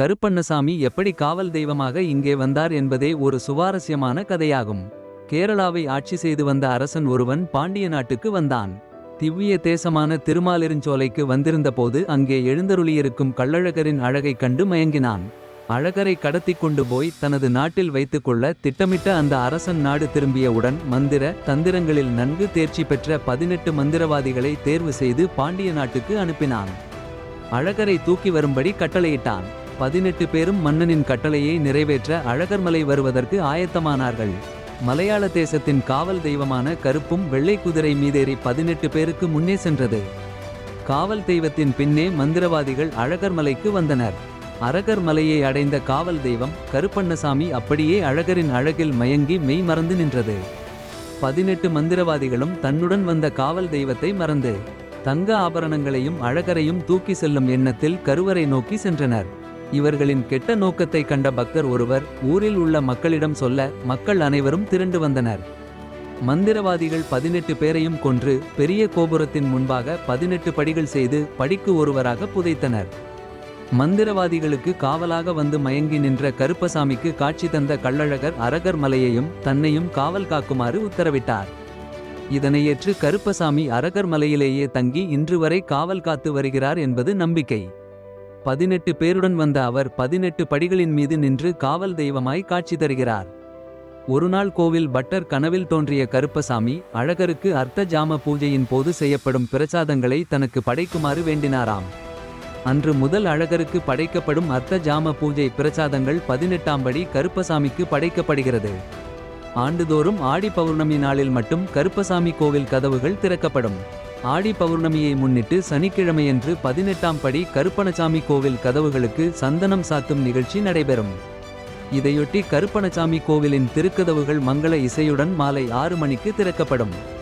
கருப்பண்ணசாமி எப்படி காவல் தெய்வமாக இங்கே வந்தார் என்பதே ஒரு சுவாரஸ்யமான கதையாகும். கேரளாவை ஆட்சி செய்து வந்த அரசன் ஒருவன் பாண்டிய நாட்டுக்கு வந்தான். திவ்ய தேசமான திருமாலிருஞ்சோலைக்கு வந்திருந்தபோது அங்கே எழுந்தருளியிருக்கும் கள்ளழகரின் அழகைக் கண்டு மயங்கினான். அழகரை கடத்திக் கொண்டு போய் தனது நாட்டில் வைத்துக்கொள்ள திட்டமிட்ட அந்த அரசன் நாடு திரும்பியவுடன் மந்திர தந்திரங்களில் நன்கு தேர்ச்சி பெற்ற பதினெட்டு மந்திரவாதிகளை தேர்வு செய்து பாண்டிய நாட்டுக்கு அனுப்பினான். அழகரை தூக்கி வரும்படி கட்டளையிட்டான். பதினெட்டு பேரும் மன்னனின் கட்டளையை நிறைவேற்ற அழகர்மலை வருவதற்கு ஆயத்தமானார்கள். மலையாள தேசத்தின் காவல் தெய்வமான கருப்பும் வெள்ளை குதிரை மீதேறி பதினெட்டு பேருக்கு முன்னே சென்றது. காவல் தெய்வத்தின் பின்னே மந்திரவாதிகள் அழகர்மலைக்கு வந்தனர். அரகர் மலையை அடைந்த காவல் தெய்வம் கருப்பண்ணசாமி அப்படியே அழகரின் அழகில் மயங்கி மெய் மறந்து நின்றது. பதினெட்டு மந்திரவாதிகளும் தன்னுடன் வந்த காவல் தெய்வத்தை மறந்து தங்க ஆபரணங்களையும் அழகரையும் தூக்கி செல்லும் எண்ணத்தில் கருவறை நோக்கி சென்றனர். இவர்களின் கெட்ட நோக்கத்தை கண்ட பக்தர் ஒருவர் ஊரில் உள்ள மக்களிடம் சொல்ல மக்கள் அனைவரும் திரண்டு வந்தனர். மந்திரவாதிகள் பதினெட்டு பேரையும் கொன்று பெரிய கோபுரத்தின் முன்பாக பதினெட்டு படிகள் செய்து படிக்கு ஒருவராக புதைத்தனர். மந்திரவாதிகளுக்கு காவலாக வந்து மயங்கி நின்ற கருப்பசாமிக்கு காட்சி தந்த கள்ளழகர் அரகர் மலையையும் தன்னையும் காவல் காக்குமாறு உத்தரவிட்டார். இதனை ஏற்று கருப்பசாமி அரகர் மலையிலேயே தங்கி இன்று வரை காவல் காத்து வருகிறார் என்பது நம்பிக்கை. பதினெட்டு பேருடன் வந்த அவர் பதினெட்டு படிகளின் மீது நின்று காவல் தெய்வமாய் காட்சி தருகிறார். ஒருநாள் கோவில் பட்டர் கனவில் தோன்றிய கருப்பசாமி அழகருக்கு அர்த்த ஜாம பூஜையின் போது செய்யப்படும் பிரசாதங்களை தனக்கு படைக்குமாறு வேண்டினாராம். அன்று முதல் அழகருக்கு படைக்கப்படும் அர்த்த ஜாம பூஜை பிரசாதங்கள் பதினெட்டாம் படி கருப்பசாமிக்கு படைக்கப்படுகிறது. ஆண்டுதோறும் ஆடி பௌர்ணமி நாளில் மட்டும் கருப்பசாமி கோவில் கதவுகள் திறக்கப்படும். ஆடி பௌர்ணமியை முன்னிட்டு சனிக்கிழமையன்று பதினெட்டாம் படி கருப்பணசாமி கோவில் கதவுகளுக்கு சந்தனம் சாத்தும் நிகழ்ச்சி நடைபெறும். இதையொட்டி கருப்பணசாமி கோவிலின் திருக்கதவுகள் மங்கள இசையுடன் மாலை ஆறு மணிக்கு திறக்கப்படும்.